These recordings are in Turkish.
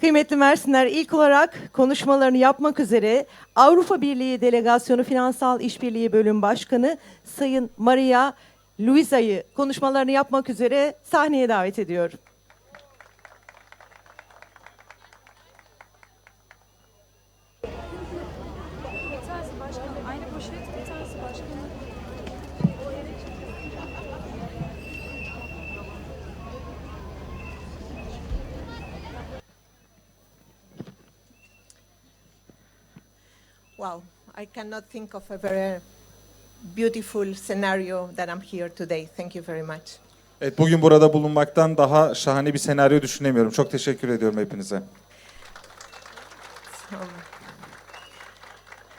Kıymetli Mersinler ilk olarak konuşmalarını yapmak üzere Avrupa Birliği Delegasyonu Finansal İşbirliği Bölüm Başkanı Sayın Maria Luisa'yı konuşmalarını yapmak üzere sahneye davet ediyorum. Yetersiz başkanım. Aynı poşet yetersiz başkanım. Wow, I cannot think of a very beautiful scenario that I'm here today. Thank you very much. Evet, bugün burada bulunmaktan daha şahane bir senaryo düşünemiyorum. Çok teşekkür ediyorum hepinize. Um,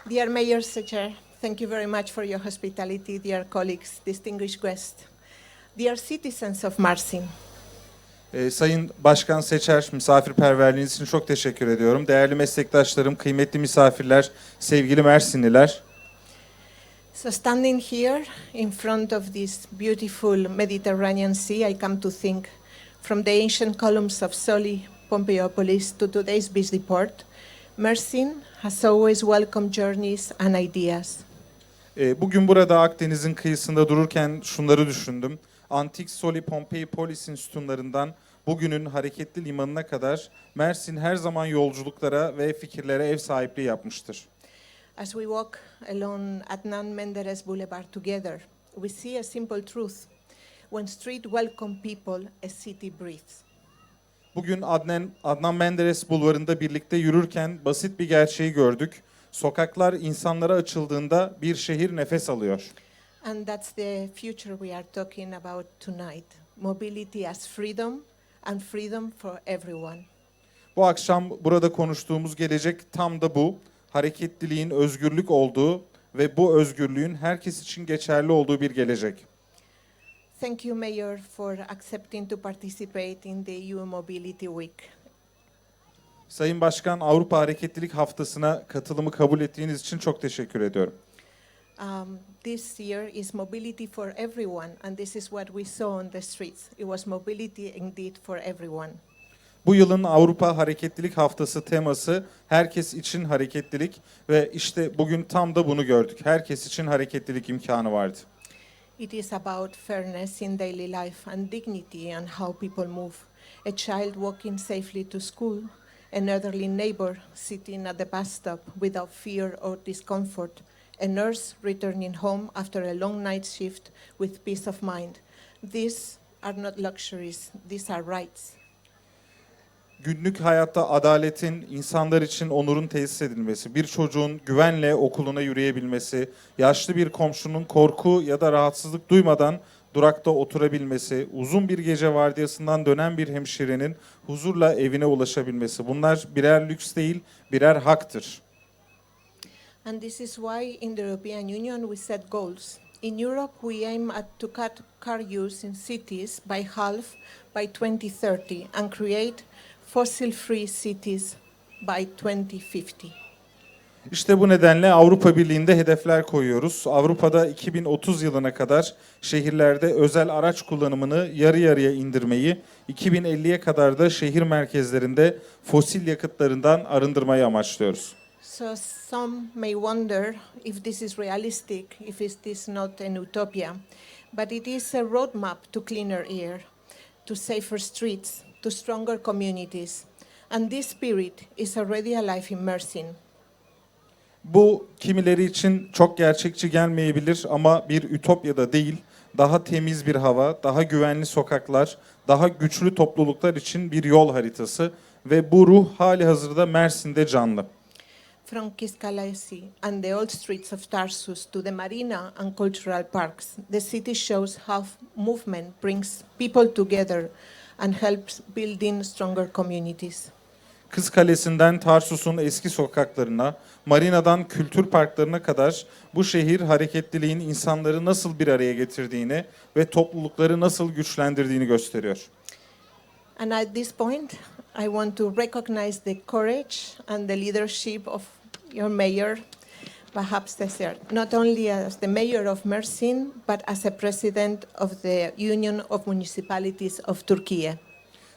dear Mayor Secher, thank you very much for your hospitality, dear colleagues, distinguished guests, dear citizens of Marsin. Ee, Sayın Başkan Seçer, misafirperverliğiniz için çok teşekkür ediyorum. Değerli meslektaşlarım, kıymetli misafirler, sevgili Mersinliler. So, standing here in front of this beautiful Mediterranean Sea, I come to think from the ancient columns of Soli Pompeiopolis to today's busy port, Mersin has always welcomed journeys and ideas. Ee, Bugün burada Akdeniz'in kıyısında dururken şunları düşündüm. Antik Soli Pompei Polis'in sütunlarından bugünün hareketli limanına kadar Mersin her zaman yolculuklara ve fikirlere ev sahipliği yapmıştır. As we walk along Adnan Menderes Boulevard together, we see a simple truth. When street welcome people, a city breathes. Bugün Adnan, Adnan Menderes bulvarında birlikte yürürken basit bir gerçeği gördük. Sokaklar insanlara açıldığında bir şehir nefes alıyor. And that's the future we are talking about tonight. Mobility as freedom and freedom for everyone. Bu akşam burada konuştuğumuz gelecek tam da bu. Hareketliliğin özgürlük olduğu ve bu özgürlüğün herkes için geçerli olduğu bir gelecek. Thank you, Mayor, for accepting to participate in the EU Mobility Week. Sayın Başkan Avrupa Hareketlilik Haftası'na katılımı kabul ettiğiniz için çok teşekkür ediyorum. Um, this year is mobility for everyone, and this is what we saw on the streets. It was mobility indeed for everyone. Bu yılın Avrupa Hareketlilik Haftası teması herkes için hareketlilik ve işte bugün tam da bunu gördük. Herkes için hareketlilik imkanı vardı. It is about fairness in daily life and dignity and how people move. A child walking safely to school, an elderly neighbor sitting at the bus stop without fear or discomfort, a nurse returning home after a long night shift with peace of mind. These are not luxuries, these are rights. Günlük hayatta adaletin, insanlar için onurun tesis edilmesi, bir çocuğun güvenle okuluna yürüyebilmesi, yaşlı bir komşunun korku ya da rahatsızlık duymadan durakta oturabilmesi, uzun bir gece vardiyasından dönen bir hemşirenin huzurla evine ulaşabilmesi. Bunlar birer lüks değil, birer haktır. And this is why in the European Union we set goals. In Europe, we aim at to cut car use in cities by half by 2030 and create fossil-free cities by 2050. İşte bu nedenle Avrupa Birliği'nde hedefler koyuyoruz. Avrupa'da 2030 yılına kadar şehirlerde özel araç kullanımını yarı yarıya indirmeyi, 2050'ye kadar da şehir merkezlerinde fosil yakıtlarından arındırmayı amaçlıyoruz. So some may wonder if this is realistic, if is not an utopia, but it is a roadmap to cleaner air, to safer streets, to stronger communities. And this spirit is already alive in Mersin. Bu kimileri için çok gerçekçi gelmeyebilir ama bir ütopya da değil. Daha temiz bir hava, daha güvenli sokaklar, daha güçlü topluluklar için bir yol haritası ve bu ruh hali hazırda Mersin'de canlı. From Kiskalesi and the old streets of Tarsus to the marina and cultural parks, the city shows how movement brings people together and helps building stronger communities. Kız Kalesi'nden Tarsus'un eski sokaklarına, marinadan kültür parklarına kadar bu şehir hareketliliğin insanları nasıl bir araya getirdiğini ve toplulukları nasıl güçlendirdiğini gösteriyor. And at this point, I want to recognize the courage and the leadership of your mayor, perhaps Cesar, not only as the mayor of Mersin, but as a president of the Union of Municipalities of Turkey.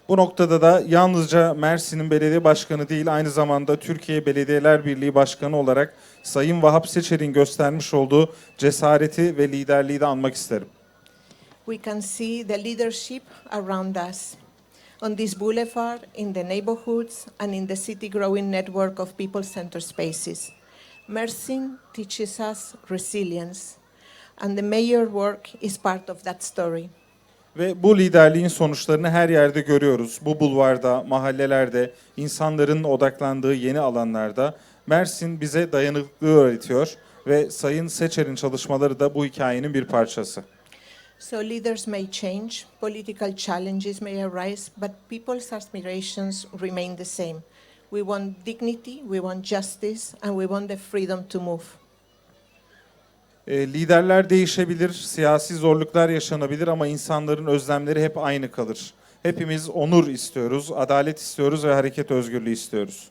Bu noktada da yalnızca Mersin'in belediye başkanı değil aynı zamanda Türkiye Belediyeler Birliği Başkanı olarak Sayın Vahap Seçer'in göstermiş olduğu cesareti ve liderliği de anmak isterim. We can see the leadership around us on this boulevard, in the neighborhoods, and in the city growing network of people centered spaces. Mersin teaches us resilience, and the mayor work is part of that story. Ve bu liderliğin sonuçlarını her yerde görüyoruz. Bu bulvarda, mahallelerde, insanların odaklandığı yeni alanlarda Mersin bize dayanıklılığı öğretiyor ve Sayın Seçer'in çalışmaları da bu hikayenin bir parçası. So leaders may change, political challenges may arise, but people's aspirations remain the same. We want dignity, we want justice, and we want the freedom to move. E, liderler değişebilir, siyasi zorluklar yaşanabilir ama insanların özlemleri hep aynı kalır. Hepimiz onur istiyoruz, adalet istiyoruz ve hareket özgürlüğü istiyoruz.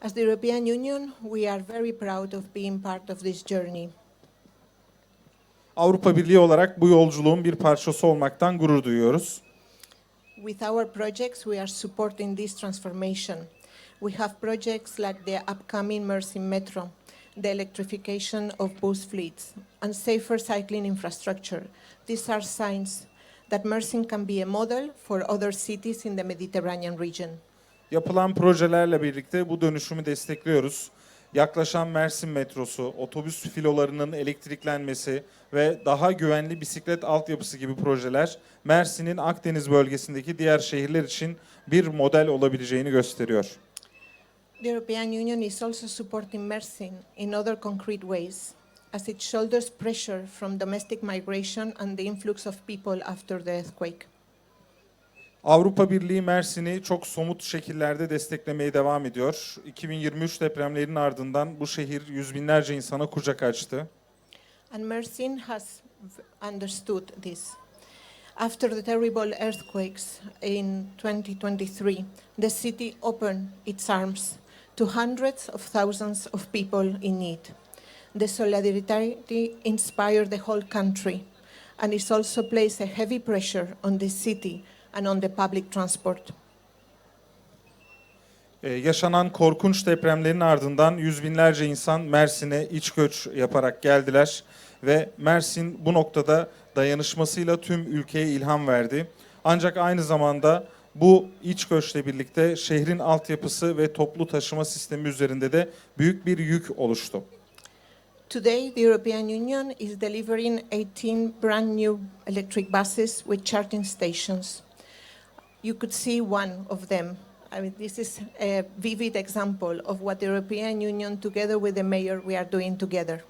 As the European Union, we are very proud of being part of this journey. Avrupa Birliği olarak bu yolculuğun bir parçası olmaktan gurur duyuyoruz. With our projects, we are supporting this transformation. We have projects like the upcoming Mercy Metro, the electrification of bus fleets, and safer cycling infrastructure. These are signs that Mersin can be a model for other cities in the Mediterranean region. Yapılan projelerle birlikte bu dönüşümü destekliyoruz. Yaklaşan Mersin metrosu, otobüs filolarının elektriklenmesi ve daha güvenli bisiklet altyapısı gibi projeler Mersin'in Akdeniz bölgesindeki diğer şehirler için bir model olabileceğini gösteriyor. The European Union is also supporting Mersin in other concrete ways, as it shoulders pressure from domestic migration and the influx of people after the earthquake. Avrupa Birliği Mersin'i çok somut şekillerde desteklemeye devam ediyor. 2023 depremlerinin ardından bu şehir yüz binlerce insana kucak açtı. And Mersin has understood this. After the terrible earthquakes in 2023, the city opened its arms to hundreds of thousands of people in need. The solidarity inspired the whole country and it also placed a heavy pressure on the city and on the public transport. Ee, yaşanan korkunç depremlerin ardından yüz binlerce insan Mersin'e iç göç yaparak geldiler ve Mersin bu noktada dayanışmasıyla tüm ülkeye ilham verdi. Ancak aynı zamanda bu iç göçle birlikte şehrin altyapısı ve toplu taşıma sistemi üzerinde de büyük bir yük oluştu. Today, the European Union is delivering 18 brand new electric buses with charging stations. You could see one of them. I mean, this is a vivid example of what the European Union, together with the mayor, we are doing together.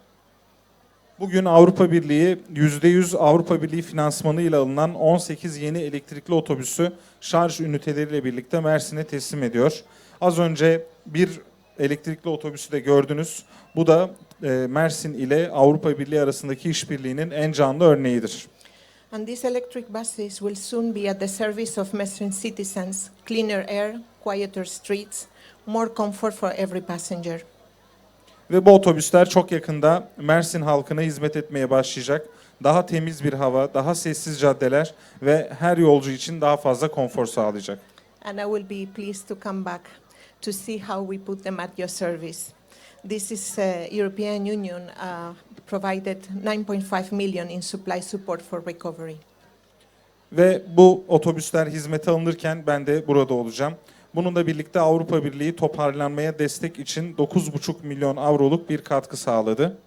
Bugün Avrupa Birliği %100 Avrupa Birliği finansmanıyla alınan 18 yeni elektrikli otobüsü şarj üniteleriyle birlikte Mersin'e teslim ediyor. Az önce bir elektrikli otobüsü de gördünüz. Bu da e, Mersin ile Avrupa Birliği arasındaki işbirliğinin en canlı örneğidir. And these electric buses will soon be at the service of Mersin citizens, cleaner air, quieter streets, more comfort for every passenger. Ve bu otobüsler çok yakında Mersin halkına hizmet etmeye başlayacak. Daha temiz bir hava, daha sessiz caddeler ve her yolcu için daha fazla konfor sağlayacak. And I will be pleased to come back to see how we put them at your service. This is uh, European Union uh, provided 9.5 million in supply support for recovery. Ve bu otobüsler hizmete alınırken ben de burada olacağım. Bununla birlikte Avrupa Birliği toparlanmaya destek için 9,5 milyon avroluk bir katkı sağladı.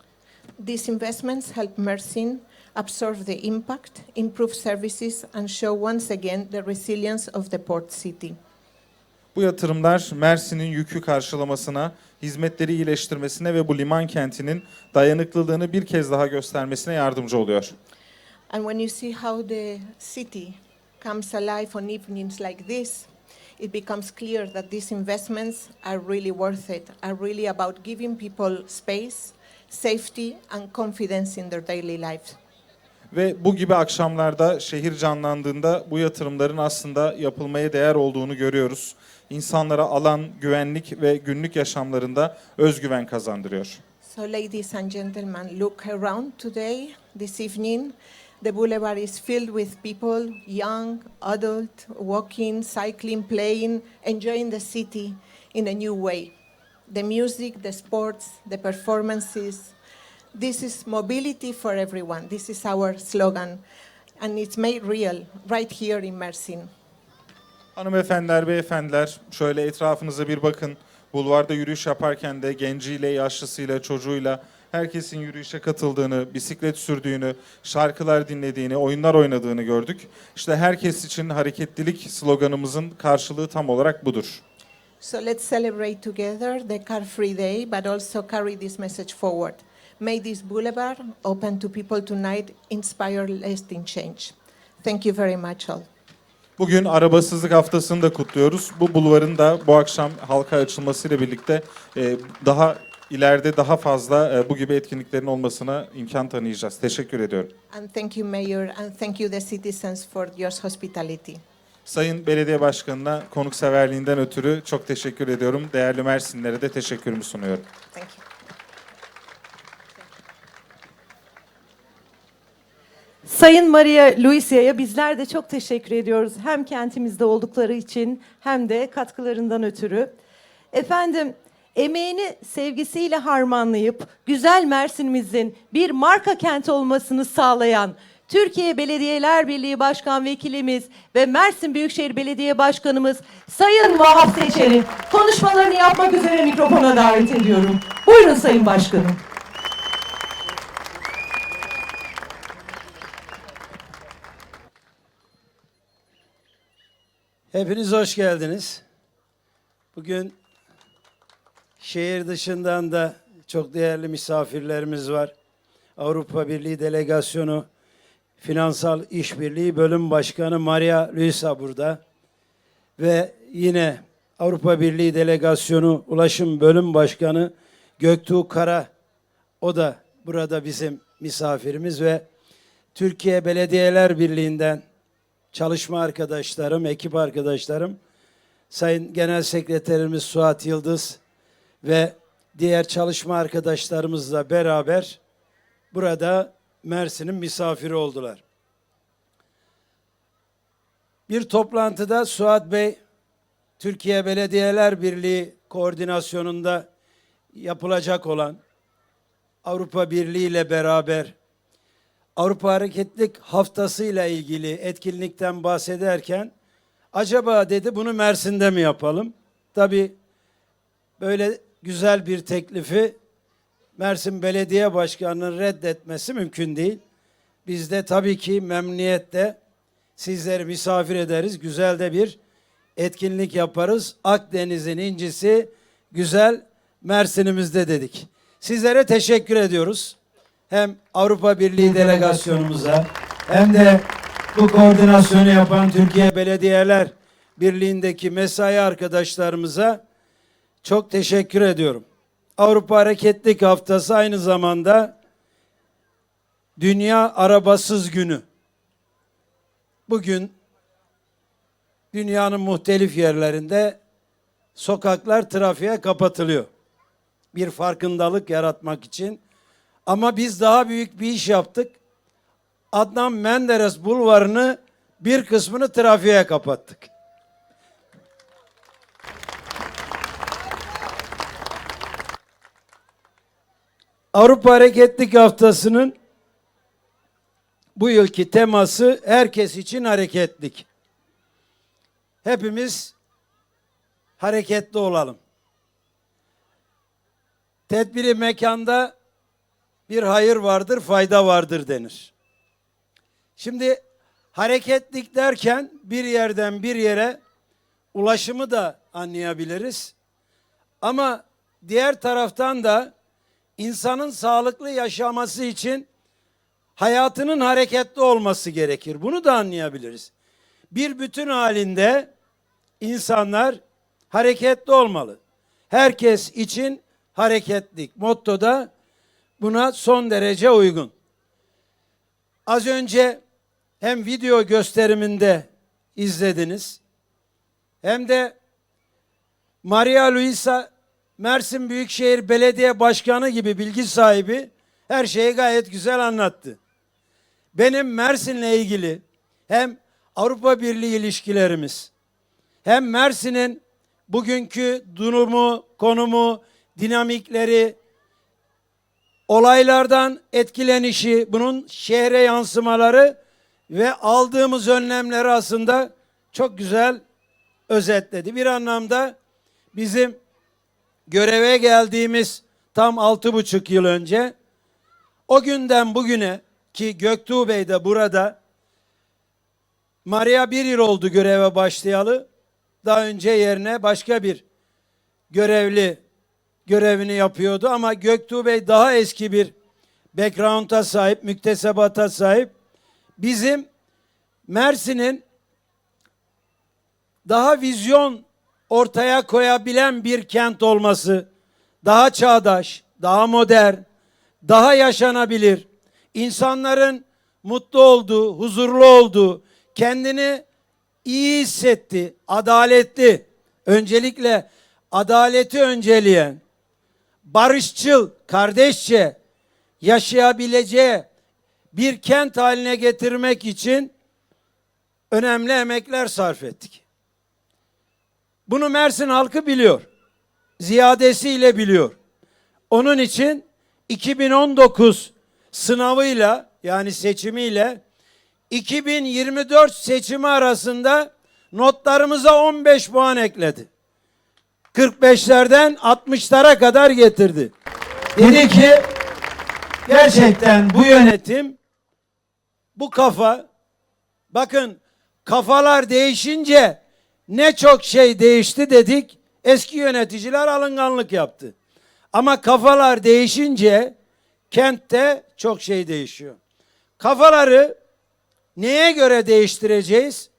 These investments help Mersin absorb the impact, improve services, and show once again the resilience of the port city. Bu yatırımlar Mersin'in yükü karşılamasına, hizmetleri iyileştirmesine ve bu liman kentinin dayanıklılığını bir kez daha göstermesine yardımcı oluyor. And when you see how the city comes alive on evenings like this, it becomes clear that these investments are really worth it, are really about giving people space, safety, and confidence in their daily lives. Ve bu gibi akşamlarda şehir canlandığında bu yatırımların aslında yapılmaya değer olduğunu görüyoruz. İnsanlara alan, güvenlik ve günlük yaşamlarında özgüven kazandırıyor. So, ladies and gentlemen, look around today, this evening, The boulevard is filled with people, young, adult, walking, cycling, playing, enjoying the city in a new way. The music, the sports, the performances. This is mobility for everyone. This is our slogan. And it's made real right here in Mersin. Hanımefendiler, beyefendiler şöyle etrafınıza bir bakın. Bulvarda yürüyüş yaparken de genciyle, yaşlısıyla, çocuğuyla herkesin yürüyüşe katıldığını, bisiklet sürdüğünü, şarkılar dinlediğini, oyunlar oynadığını gördük. İşte herkes için hareketlilik sloganımızın karşılığı tam olarak budur. So let's celebrate together the Car Free Day, but also carry this message forward. May this boulevard open to people tonight inspire lasting change. Thank you very much, all. Bugün arabasızlık haftasını da kutluyoruz. Bu bulvarın da bu akşam halka açılmasıyla birlikte e, daha ileride daha fazla e, bu gibi etkinliklerin olmasına imkan tanıyacağız. Teşekkür ediyorum. And thank you, Mayor, and thank you, the citizens, for your hospitality. Sayın Belediye Başkanı'na konukseverliğinden ötürü çok teşekkür ediyorum. Değerli Mersinlere de teşekkürümü sunuyorum. Thank you. Sayın Maria Luisia'ya bizler de çok teşekkür ediyoruz. Hem kentimizde oldukları için hem de katkılarından ötürü. Efendim emeğini sevgisiyle harmanlayıp güzel Mersin'imizin bir marka kent olmasını sağlayan Türkiye Belediyeler Birliği Başkan Vekilimiz ve Mersin Büyükşehir Belediye Başkanımız Sayın Vahap Seçer'i konuşmalarını yapmak üzere mikrofona davet ediyorum. Buyurun Sayın Başkanım. Hepiniz hoş geldiniz. Bugün şehir dışından da çok değerli misafirlerimiz var. Avrupa Birliği Delegasyonu Finansal İşbirliği Bölüm Başkanı Maria Luisa burada. Ve yine Avrupa Birliği Delegasyonu Ulaşım Bölüm Başkanı Göktuğ Kara o da burada bizim misafirimiz ve Türkiye Belediyeler Birliği'nden çalışma arkadaşlarım, ekip arkadaşlarım, Sayın Genel Sekreterimiz Suat Yıldız ve diğer çalışma arkadaşlarımızla beraber burada Mersin'in misafiri oldular. Bir toplantıda Suat Bey, Türkiye Belediyeler Birliği koordinasyonunda yapılacak olan Avrupa Birliği ile beraber Avrupa Hareketlik Haftası ile ilgili etkinlikten bahsederken acaba dedi bunu Mersin'de mi yapalım? Tabii böyle güzel bir teklifi Mersin Belediye Başkanı'nın reddetmesi mümkün değil. Biz de tabii ki memnuniyetle sizleri misafir ederiz. Güzel de bir etkinlik yaparız. Akdeniz'in incisi güzel Mersin'imizde dedik. Sizlere teşekkür ediyoruz hem Avrupa Birliği delegasyonumuza hem de bu koordinasyonu yapan Türkiye Belediyeler Birliği'ndeki mesai arkadaşlarımıza çok teşekkür ediyorum. Avrupa Hareketlik Haftası aynı zamanda Dünya Arabasız Günü. Bugün dünyanın muhtelif yerlerinde sokaklar trafiğe kapatılıyor. Bir farkındalık yaratmak için ama biz daha büyük bir iş yaptık. Adnan Menderes bulvarını bir kısmını trafiğe kapattık. Avrupa Hareketlik Haftası'nın bu yılki teması herkes için hareketlik. Hepimiz hareketli olalım. Tedbiri mekanda bir hayır vardır, fayda vardır denir. Şimdi hareketlik derken bir yerden bir yere ulaşımı da anlayabiliriz. Ama diğer taraftan da insanın sağlıklı yaşaması için hayatının hareketli olması gerekir. Bunu da anlayabiliriz. Bir bütün halinde insanlar hareketli olmalı. Herkes için hareketlik. Motto da buna son derece uygun. Az önce hem video gösteriminde izlediniz hem de Maria Luisa Mersin Büyükşehir Belediye Başkanı gibi bilgi sahibi her şeyi gayet güzel anlattı. benim Mersin'le ilgili hem Avrupa Birliği ilişkilerimiz hem Mersin'in bugünkü durumu, konumu, dinamikleri, olaylardan etkilenişi, bunun şehre yansımaları ve aldığımız önlemleri aslında çok güzel özetledi. Bir anlamda bizim göreve geldiğimiz tam altı buçuk yıl önce o günden bugüne ki Göktuğ Bey de burada Maria bir yıl oldu göreve başlayalı. Daha önce yerine başka bir görevli görevini yapıyordu. Ama Göktuğ Bey daha eski bir background'a sahip, müktesebata sahip. Bizim Mersin'in daha vizyon ortaya koyabilen bir kent olması, daha çağdaş, daha modern, daha yaşanabilir, insanların mutlu olduğu, huzurlu olduğu, kendini iyi hissetti, adaletli, öncelikle adaleti önceleyen, barışçıl, kardeşçe yaşayabileceği bir kent haline getirmek için önemli emekler sarf ettik. Bunu Mersin halkı biliyor. Ziyadesiyle biliyor. Onun için 2019 sınavıyla yani seçimiyle 2024 seçimi arasında notlarımıza 15 puan ekledi. 45'lerden 60'lara kadar getirdi. Dedi ki gerçekten bu yönetim bu kafa bakın kafalar değişince ne çok şey değişti dedik. Eski yöneticiler alınganlık yaptı. Ama kafalar değişince kentte çok şey değişiyor. Kafaları neye göre değiştireceğiz?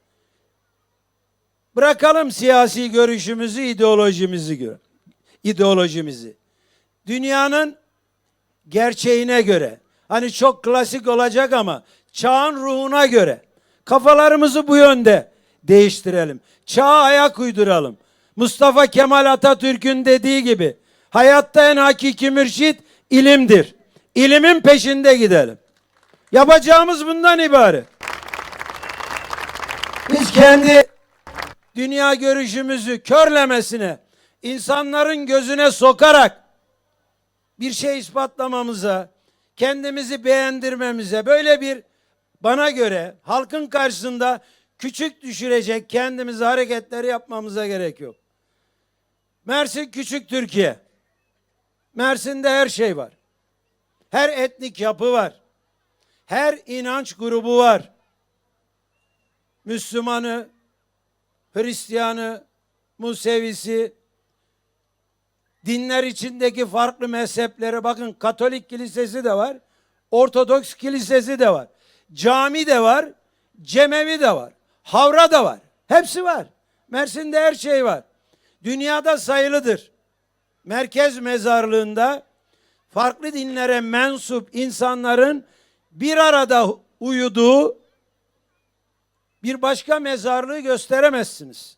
Bırakalım siyasi görüşümüzü, ideolojimizi göre. ideolojimizi. Dünyanın gerçeğine göre. Hani çok klasik olacak ama çağın ruhuna göre. Kafalarımızı bu yönde değiştirelim. Çağa ayak uyduralım. Mustafa Kemal Atatürk'ün dediği gibi hayatta en hakiki mürşit ilimdir. İlimin peşinde gidelim. Yapacağımız bundan ibaret. Biz kendi dünya görüşümüzü körlemesine, insanların gözüne sokarak bir şey ispatlamamıza, kendimizi beğendirmemize, böyle bir bana göre halkın karşısında küçük düşürecek kendimizi hareketleri yapmamıza gerek yok. Mersin küçük Türkiye. Mersin'de her şey var. Her etnik yapı var. Her inanç grubu var. Müslümanı, Hristiyanı, Musevisi, dinler içindeki farklı mezhepleri bakın Katolik kilisesi de var, Ortodoks kilisesi de var, cami de var, cemevi de var, havra da var. Hepsi var. Mersin'de her şey var. Dünyada sayılıdır. Merkez mezarlığında farklı dinlere mensup insanların bir arada uyuduğu bir başka mezarlığı gösteremezsiniz.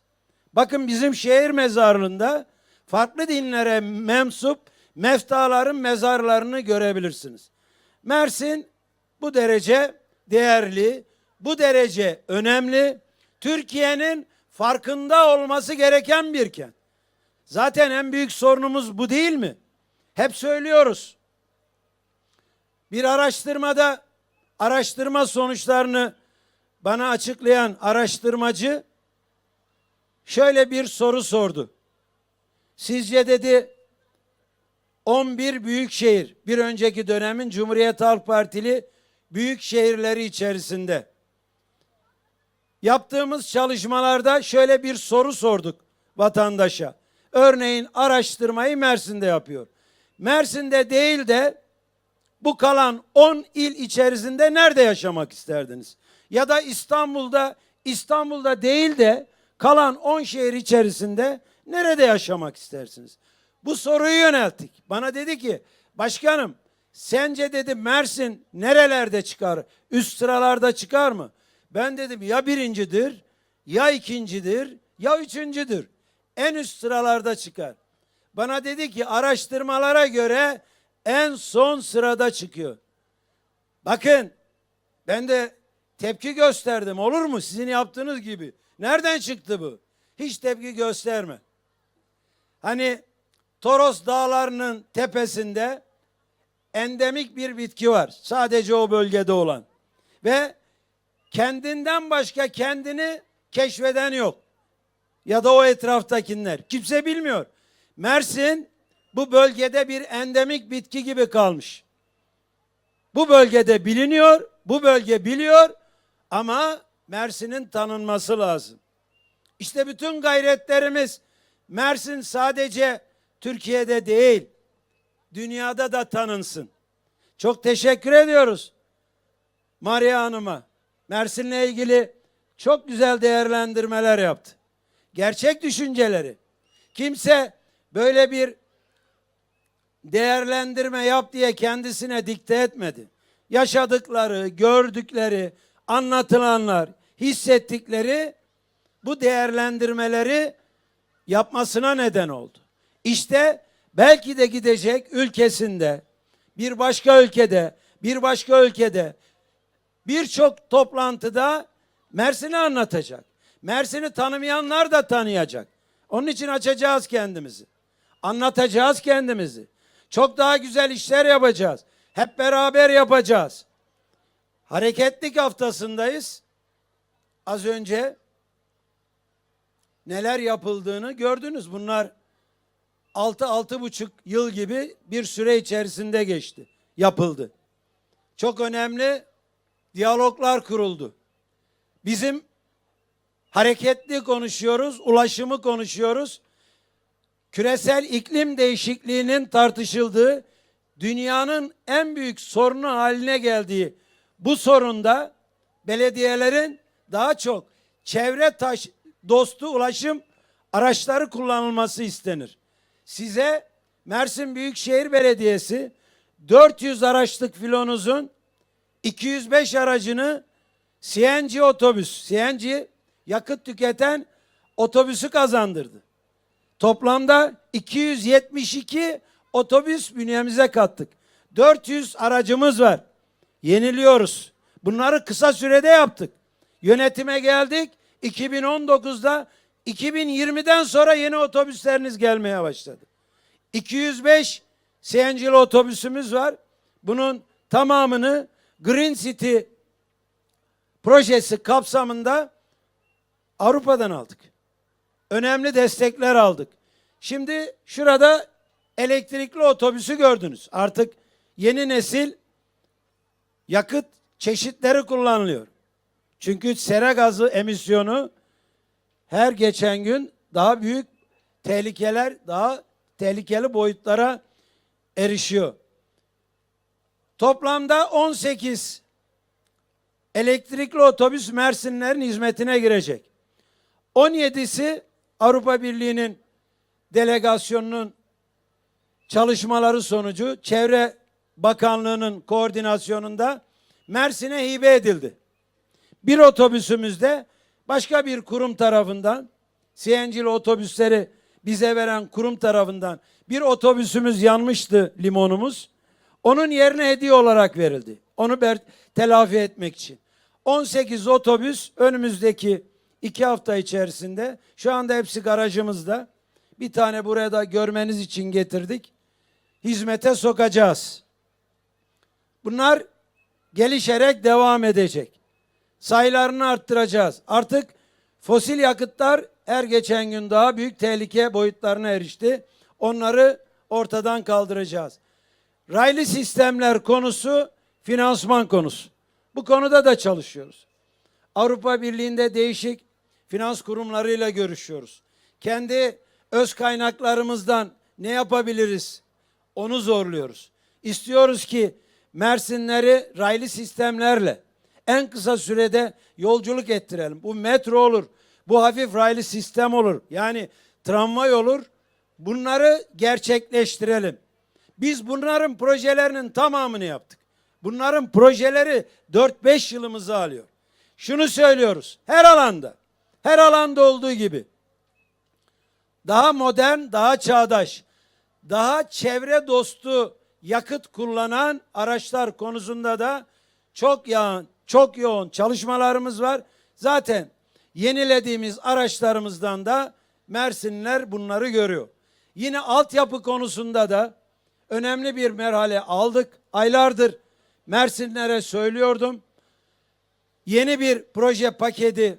Bakın bizim şehir mezarlığında farklı dinlere mensup meftaların mezarlarını görebilirsiniz. Mersin bu derece değerli, bu derece önemli. Türkiye'nin farkında olması gereken bir kent. Zaten en büyük sorunumuz bu değil mi? Hep söylüyoruz. Bir araştırmada araştırma sonuçlarını bana açıklayan araştırmacı şöyle bir soru sordu. Sizce dedi 11 büyük şehir bir önceki dönemin Cumhuriyet Halk Partili büyük şehirleri içerisinde yaptığımız çalışmalarda şöyle bir soru sorduk vatandaşa. Örneğin araştırmayı Mersin'de yapıyor. Mersin'de değil de bu kalan 10 il içerisinde nerede yaşamak isterdiniz? Ya da İstanbul'da İstanbul'da değil de kalan 10 şehir içerisinde nerede yaşamak istersiniz? Bu soruyu yönelttik. Bana dedi ki başkanım sence dedi Mersin nerelerde çıkar? Üst sıralarda çıkar mı? Ben dedim ya birincidir, ya ikincidir, ya üçüncüdür. En üst sıralarda çıkar. Bana dedi ki araştırmalara göre en son sırada çıkıyor. Bakın Ben de tepki gösterdim. Olur mu? Sizin yaptığınız gibi. Nereden çıktı bu? Hiç tepki gösterme. Hani Toros dağlarının tepesinde endemik bir bitki var. Sadece o bölgede olan. Ve kendinden başka kendini keşfeden yok. Ya da o etraftakiler. Kimse bilmiyor. Mersin bu bölgede bir endemik bitki gibi kalmış. Bu bölgede biliniyor, bu bölge biliyor ama Mersin'in tanınması lazım. İşte bütün gayretlerimiz Mersin sadece Türkiye'de değil, dünyada da tanınsın. Çok teşekkür ediyoruz Maria Hanım'a. Mersin'le ilgili çok güzel değerlendirmeler yaptı. Gerçek düşünceleri. Kimse böyle bir değerlendirme yap diye kendisine dikte etmedi. Yaşadıkları, gördükleri, anlatılanlar, hissettikleri bu değerlendirmeleri yapmasına neden oldu. İşte belki de gidecek ülkesinde, bir başka ülkede, bir başka ülkede birçok toplantıda Mersin'i anlatacak. Mersin'i tanımayanlar da tanıyacak. Onun için açacağız kendimizi. Anlatacağız kendimizi. Çok daha güzel işler yapacağız. Hep beraber yapacağız. Hareketlik haftasındayız. Az önce neler yapıldığını gördünüz. Bunlar 6 buçuk yıl gibi bir süre içerisinde geçti. Yapıldı. Çok önemli diyaloglar kuruldu. Bizim hareketli konuşuyoruz, ulaşımı konuşuyoruz. Küresel iklim değişikliğinin tartışıldığı, dünyanın en büyük sorunu haline geldiği bu sorunda belediyelerin daha çok çevre taş dostu ulaşım araçları kullanılması istenir. Size Mersin Büyükşehir Belediyesi 400 araçlık filonuzun 205 aracını CNG otobüs, CNG yakıt tüketen otobüsü kazandırdı. Toplamda 272 otobüs bünyemize kattık. 400 aracımız var. Yeniliyoruz. Bunları kısa sürede yaptık. Yönetime geldik. 2019'da 2020'den sonra yeni otobüsleriniz gelmeye başladı. 205 CNG'li otobüsümüz var. Bunun tamamını Green City projesi kapsamında Avrupa'dan aldık. Önemli destekler aldık. Şimdi şurada elektrikli otobüsü gördünüz. Artık yeni nesil yakıt çeşitleri kullanılıyor. Çünkü sera gazı emisyonu her geçen gün daha büyük tehlikeler, daha tehlikeli boyutlara erişiyor. Toplamda 18 elektrikli otobüs Mersinlerin hizmetine girecek. 17'si Avrupa Birliği'nin delegasyonunun çalışmaları sonucu Çevre Bakanlığı'nın koordinasyonunda Mersin'e hibe edildi. Bir otobüsümüzde başka bir kurum tarafından CNG'li otobüsleri bize veren kurum tarafından bir otobüsümüz yanmıştı limonumuz. Onun yerine hediye olarak verildi. Onu ber- telafi etmek için. 18 otobüs önümüzdeki iki hafta içerisinde şu anda hepsi garajımızda. Bir tane buraya da görmeniz için getirdik. Hizmete sokacağız. Bunlar gelişerek devam edecek. Sayılarını arttıracağız. Artık fosil yakıtlar her geçen gün daha büyük tehlike boyutlarına erişti. Onları ortadan kaldıracağız. Raylı sistemler konusu finansman konusu. Bu konuda da çalışıyoruz. Avrupa Birliği'nde değişik finans kurumlarıyla görüşüyoruz. Kendi öz kaynaklarımızdan ne yapabiliriz? Onu zorluyoruz. İstiyoruz ki Mersinleri raylı sistemlerle en kısa sürede yolculuk ettirelim. Bu metro olur, bu hafif raylı sistem olur. Yani tramvay olur. Bunları gerçekleştirelim. Biz bunların projelerinin tamamını yaptık. Bunların projeleri 4-5 yılımızı alıyor. Şunu söylüyoruz. Her alanda, her alanda olduğu gibi daha modern, daha çağdaş, daha çevre dostu yakıt kullanan araçlar konusunda da çok yağın çok yoğun çalışmalarımız var. Zaten yenilediğimiz araçlarımızdan da Mersinler bunları görüyor. Yine altyapı konusunda da önemli bir merhale aldık. Aylardır Mersinlere söylüyordum. Yeni bir proje paketi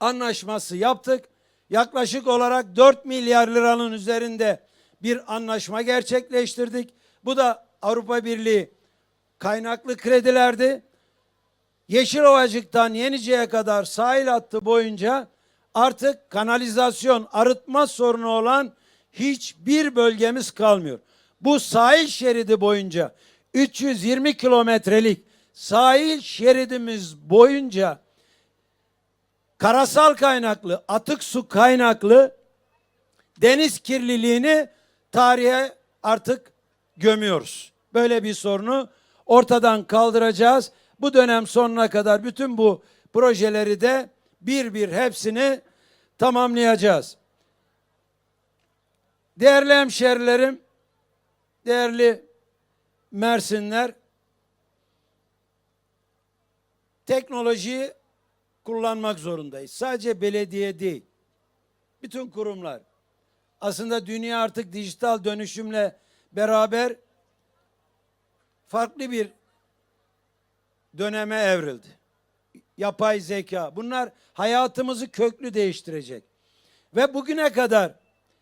anlaşması yaptık. Yaklaşık olarak 4 milyar liranın üzerinde bir anlaşma gerçekleştirdik. Bu da Avrupa Birliği kaynaklı kredilerdi. Yeşilovacık'tan Yenice'ye kadar sahil hattı boyunca artık kanalizasyon, arıtma sorunu olan hiçbir bölgemiz kalmıyor. Bu sahil şeridi boyunca 320 kilometrelik sahil şeridimiz boyunca karasal kaynaklı, atık su kaynaklı deniz kirliliğini tarihe artık gömüyoruz. Böyle bir sorunu ortadan kaldıracağız. Bu dönem sonuna kadar bütün bu projeleri de bir bir hepsini tamamlayacağız. Değerli hemşerilerim, değerli Mersinler, teknolojiyi kullanmak zorundayız. Sadece belediye değil, bütün kurumlar. Aslında dünya artık dijital dönüşümle beraber farklı bir döneme evrildi. Yapay zeka. Bunlar hayatımızı köklü değiştirecek. Ve bugüne kadar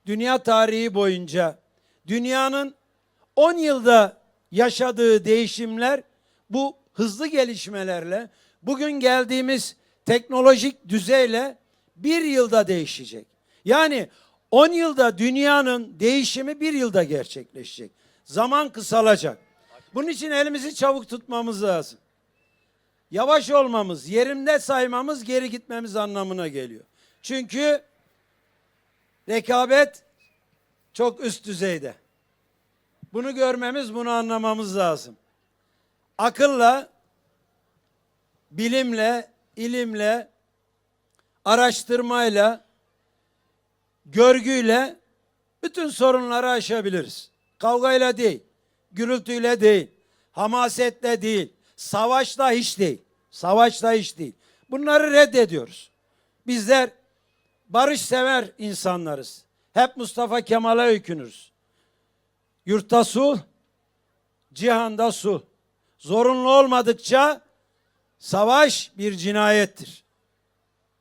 dünya tarihi boyunca dünyanın 10 yılda yaşadığı değişimler bu hızlı gelişmelerle bugün geldiğimiz teknolojik düzeyle bir yılda değişecek. Yani 10 yılda dünyanın değişimi bir yılda gerçekleşecek. Zaman kısalacak. Bunun için elimizi çabuk tutmamız lazım. Yavaş olmamız, yerimde saymamız, geri gitmemiz anlamına geliyor. Çünkü rekabet çok üst düzeyde. Bunu görmemiz, bunu anlamamız lazım. Akılla, bilimle, ilimle, araştırmayla, görgüyle bütün sorunları aşabiliriz. Kavgayla değil, gürültüyle değil, hamasetle değil, savaşla hiç değil. Savaşla hiç değil. Bunları reddediyoruz. Bizler barış sever insanlarız. Hep Mustafa Kemal'e öykünürüz. Yurtta sulh, cihanda sulh. Zorunlu olmadıkça savaş bir cinayettir.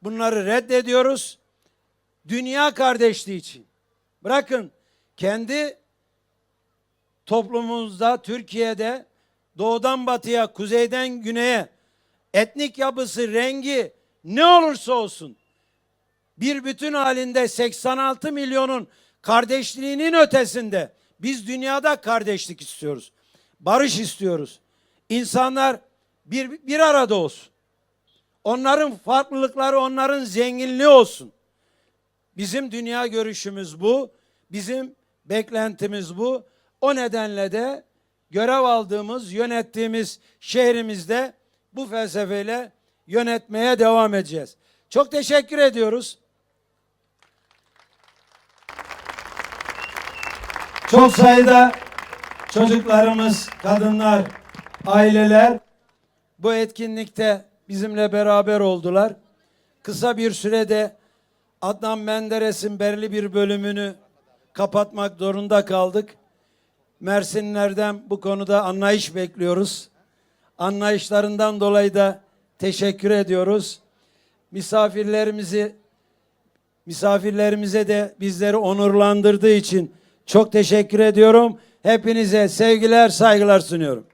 Bunları reddediyoruz. Dünya kardeşliği için. Bırakın kendi toplumumuzda, Türkiye'de doğudan batıya, kuzeyden güneye etnik yapısı, rengi ne olursa olsun bir bütün halinde 86 milyonun kardeşliğinin ötesinde biz dünyada kardeşlik istiyoruz. Barış istiyoruz. İnsanlar bir, bir arada olsun. Onların farklılıkları onların zenginliği olsun. Bizim dünya görüşümüz bu. Bizim beklentimiz bu. O nedenle de görev aldığımız, yönettiğimiz şehrimizde bu felsefeyle yönetmeye devam edeceğiz. Çok teşekkür ediyoruz. Çok sayıda çocuklarımız, kadınlar, aileler bu etkinlikte bizimle beraber oldular. Kısa bir sürede Adnan Menderes'in belirli bir bölümünü kapatmak zorunda kaldık. Mersinlerden bu konuda anlayış bekliyoruz. Anlayışlarından dolayı da teşekkür ediyoruz. Misafirlerimizi misafirlerimize de bizleri onurlandırdığı için çok teşekkür ediyorum. Hepinize sevgiler, saygılar sunuyorum.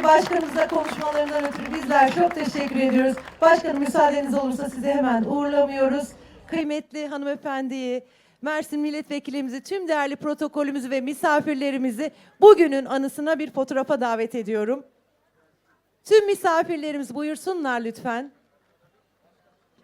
Kıymetli başkanımıza konuşmalarından ötürü bizler çok teşekkür ediyoruz. Başkanım müsaadeniz olursa sizi hemen uğurlamıyoruz. Kıymetli hanımefendiyi, Mersin milletvekilimizi, tüm değerli protokolümüzü ve misafirlerimizi bugünün anısına bir fotoğrafa davet ediyorum. Tüm misafirlerimiz buyursunlar lütfen.